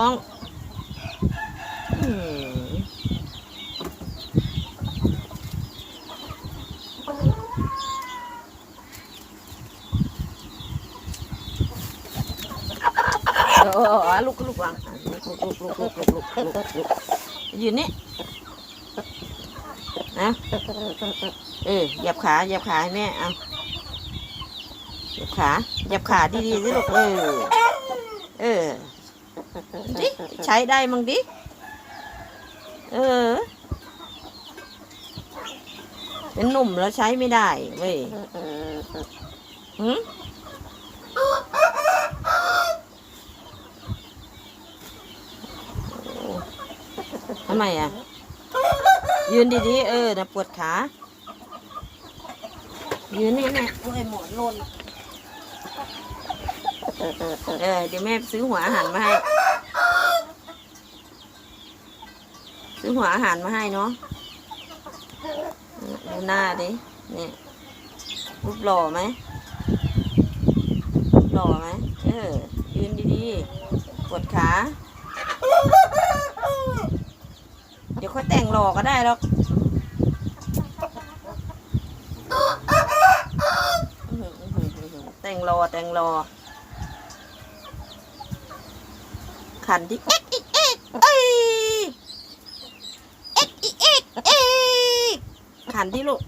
ร้องเออลุกลุกวางลุกลุลุกยืนนี่นะเออหยับขาหยับขาให้แม่เอาหยับขาหยับขาดีๆสิลูกเออ ช้ได้มั้งดิ เออ เป็นหนุ่มแล้วใช้ไม่ได้เว้ยหืมโอ้ทำไมอะ ยืนดีๆ เออนะปวดขา ยืนนี่แม่โอ้ยหมอนหล่นเออเดี๋ยวแม่ซื้อหัวอาหารมาให้ ซื้อ หัวอาหารมาให้เนาะดูหน้าดิเนี่ยรูปหล่อไหมรูปหล่อไหมเออยืนดีๆปวดขา เดี๋ยวค่อยแต่งหล่อก็ได้หรอกอื้อหืออื้อหืออื้อหือแต่งรอแต่งรอ ขันที่เอ็กเอ็กเอ้ยเอ็กอีกเอ็กเอ็ก ขันที่ลูก